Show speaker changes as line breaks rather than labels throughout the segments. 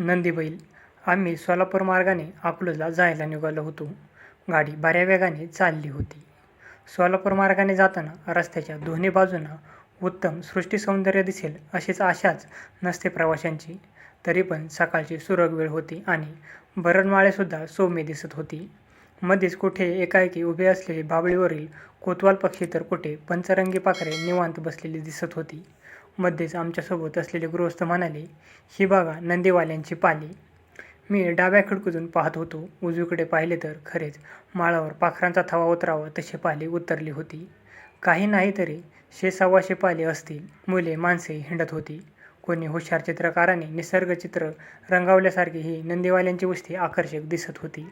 नंदीबैल आम्ही सोलापूर मार्गाने अकलूजला जायला निघालो होतो. गाडी बऱ्या वेगाने चालली होती. सोलापूर मार्गाने जाताना रस्त्याच्या दोन्ही बाजूंना उत्तम सृष्टीसौंदर्य दिसेल अशीच आशाच नसते प्रवाशांची. तरी पण सकाळची सुरग वेळ होती आणि बरणमाळेसुद्धा सौम्य दिसत होती. मध्येच कुठे एकाएकी उभे असलेले बाभळीवरील कोतवाल पक्षी तर कुठे पंचरंगी पाखरे निवांत बसलेली दिसत होती. मध्येच आमच्यासोबत असलेले गृहस्थ म्हणाले ही बागा नंदीवाल्यांची पाली. मी डाव्या खिडकीतून पाहत होतो. उजवीकडे पाहिले तर खरेच माळावर पाखरांचा थवा उतरावा तशी पाली उतरली होती. काही नाही तरी शे सव्वाशे पाली असतील मुले माणसे हिंडत होती. कोणी हुशार चित्रकाराने निसर्गचित्र रंगावल्यासारखी ही नंदीवाल्यांची वस्ती आकर्षक दिसत होती.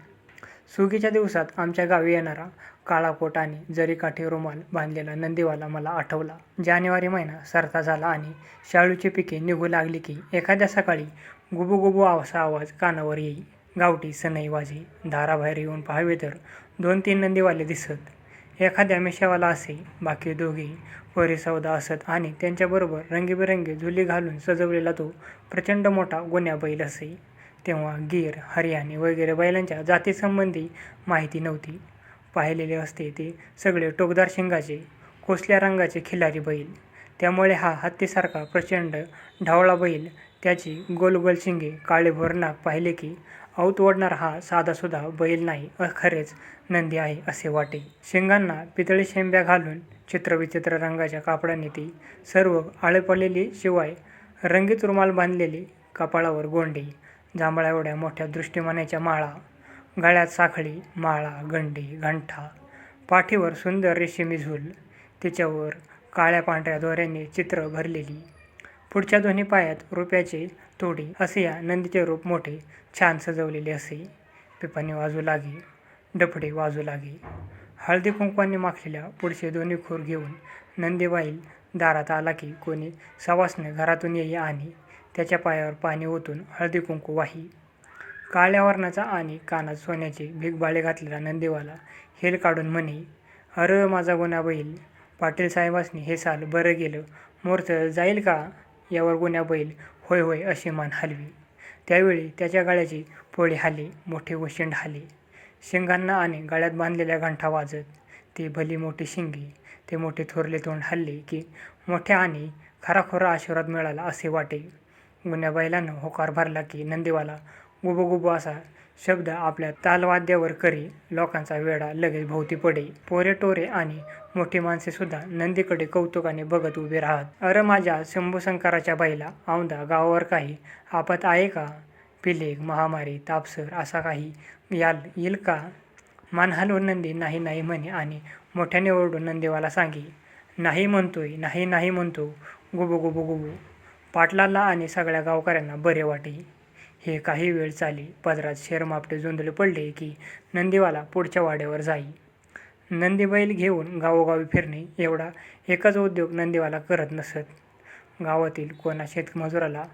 सुगीच्या दिवसात आमच्या गावी येणारा काळा कोट आणि जरीकाठी रुमाल बांधलेला नंदीवाला मला आठवला. जानेवारी महिना सरता झाला आणि शाळूची पिके निघू लागली की एखाद्या सकाळी गुबुगुबू असा आवाज कानावर येई. गावठी सनई वाजे दाराबाहेर येऊन पाहावे तर दोन तीन नंदीवाले दिसत. एखाद्या मिशावाला असे बाकी दोघे परिसौदा असत आणि त्यांच्याबरोबर रंगीबेरंगी झुली घालून सजवलेला तो प्रचंड मोठा गोण्या बैल असे. तेव्हा गीर हरियाणी वगैरे बैलांच्या जातीसंबंधी माहिती नव्हती. पाहिलेले असते ते सगळे टोकदार शिंगाचे कोसल्या रंगाचे खिलारी बैल. त्यामुळे हा हत्तीसारखा प्रचंड ढावळा बैल त्याची गोल गोल शिंगे काळे नाक पाहिले की औत ओढणारा हा साधासुद्धा बैल नाही अ खरेच नंदी आहे असे वाटे. शिंगांना पितळी शेंब्या घालून चित्रविचित्र रंगाच्या कापडाने ती सर्व आळे पडलेली शिवाय रंगीत रुमाल बांधलेली कपाळावर गोंडी. जांभळ्या उड्या मोठ्या दृष्टिमानाच्या माळा गळ्यात साखळी माळा गंडी घंटा पाठीवर सुंदर रेशीमी झूल तिच्यावर काळ्या पांढऱ्या दोऱ्यांनी चित्र भरलेली पुढच्या दोन्ही पायात रुपयाचे तोडी असे या नंदीचे रूप मोठे छान सजवलेले असे. पिपाणी वाजू लागे डफडे वाजू लागे. हळदी कुंकवांनी माखलेल्या पुढचे दोन्ही खूर घेऊन नंदीबाईल दारात आला की कोणी सवासने घरातून येई आणि त्याच्या पायावर पाणी ओतून हळदी कुंकू वाही. काळ्या वर्णाचा आणि कानात सोन्याचे भिगबाळे घातलेला नंदीवाला हेल काढून म्हणे अर माझा गुन्हा बैल पाटील साहेबांनी हे साल बरं गेलं मोर्च जाईल का? यावर गुन्हा बैल होय होय अशी मान हलवी. त्यावेळी त्याच्या गळ्याची पोळी हाली मोठे वशिंड हाले. शिंगांना आणि गळ्यात बांधलेल्या घंटा वाजत ती भली मोठी शिंगी ते मोठे थोरले तोंड हल्ले की मोठ्या आणि खराखोरा आशीर्वाद मिळाला असे वाटे. गुन्ह्या बैलानं होकार भरला की नंदीवाला गुबो असा शब्द आपल्या तालवाद्यावर करी लोकांचा वेढा लगेच भोवती पडे. पोरे टोरे आणि मोठी माणसे सुद्धा नंदीकडे कौतुकाने बघत उभे राहत. अरे माझ्या शंभूशंकराच्या बाईला औंदा गावावर काही आपत आहे का? पिलेग महामारी तापसर असा काही याल येईल का? मान हलवून नंदी नाही नाही म्हणे आणि मोठ्याने ओरडून नंदीवाला सांगे नाही म्हणतोय नाही नाही म्हणतो. गुबू गुबू गुबू पाटलाला आणि सगळ्या गावकऱ्यांना बरे वाटे. हे काही वेळ चाली पदरात शेरमापटे जोंधळे पडले की नंदीवाला पुढच्या वाड्यावर जाई. नंदीबैल घेऊन गावोगावी फिरणे एवढा एकच उद्योग नंदीवाला करत नसत. गावातील कोणा शेतमजुराला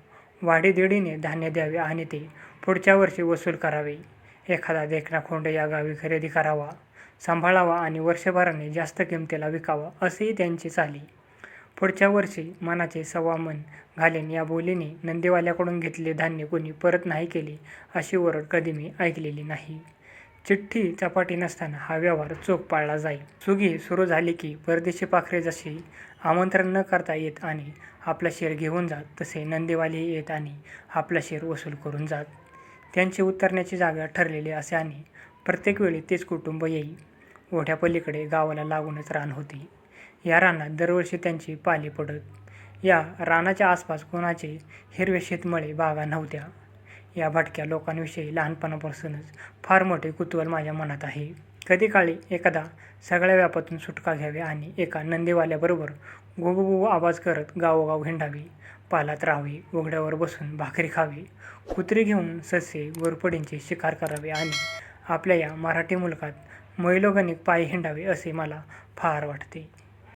वाढीदिडीने धान्य द्यावे आणि ते पुढच्या वर्षी वसूल करावे. एखादा देखणा खोंड या गावी खरेदी करावा सांभाळावा आणि वर्षभराने जास्त किमतीला विकावा असेही त्यांची चाली. पुढच्या वर्षी मनाचे सव्वा मन घालेन या बोलीने नंदीवाल्याकडून घेतले धान्य कोणी परत नाही केले अशी ओरड कधी मी ऐकलेली नाही. चिठ्ठी चपाटी नसताना हा व्यवहार चोख पाळला जाईल सुगी सुरू झाली की परदेशी पाखरे जसे आमंत्रण न करता येत आणि आपला शेर घेऊन जात तसे नंदीवालेही येत आणि आपला शेर वसूल करून जात. त्यांची उतरण्याची जागा ठरलेली असे आणि प्रत्येक वेळी तेच कुटुंब येई. ओढ्यापलीकडे गावाला लागूनच रान होती. या रानात दरवर्षी त्यांची पाली पडत. या रानाच्या आसपास कोणाचे हिरवे शेतमळे बागा नव्हत्या. या भटक्या लोकांविषयी लहानपणापासूनच फार मोठे कुतूहल माझ्या मनात आहे. कधी काळी एखादा सगळ्या व्यापातून सुटका घ्यावी आणि एका नंदीवाल्याबरोबर गोबोगोबो आवाज करत गावोगाव हिंडावी. पालात राहावे उघड्यावर बसून भाकरी खावी. कुत्री घेऊन ससे गोरपडींची शिकार करावे आणि आपल्या या मराठी मुलकात मैलोगणिक पायी हिंडावे असे मला फार वाटते.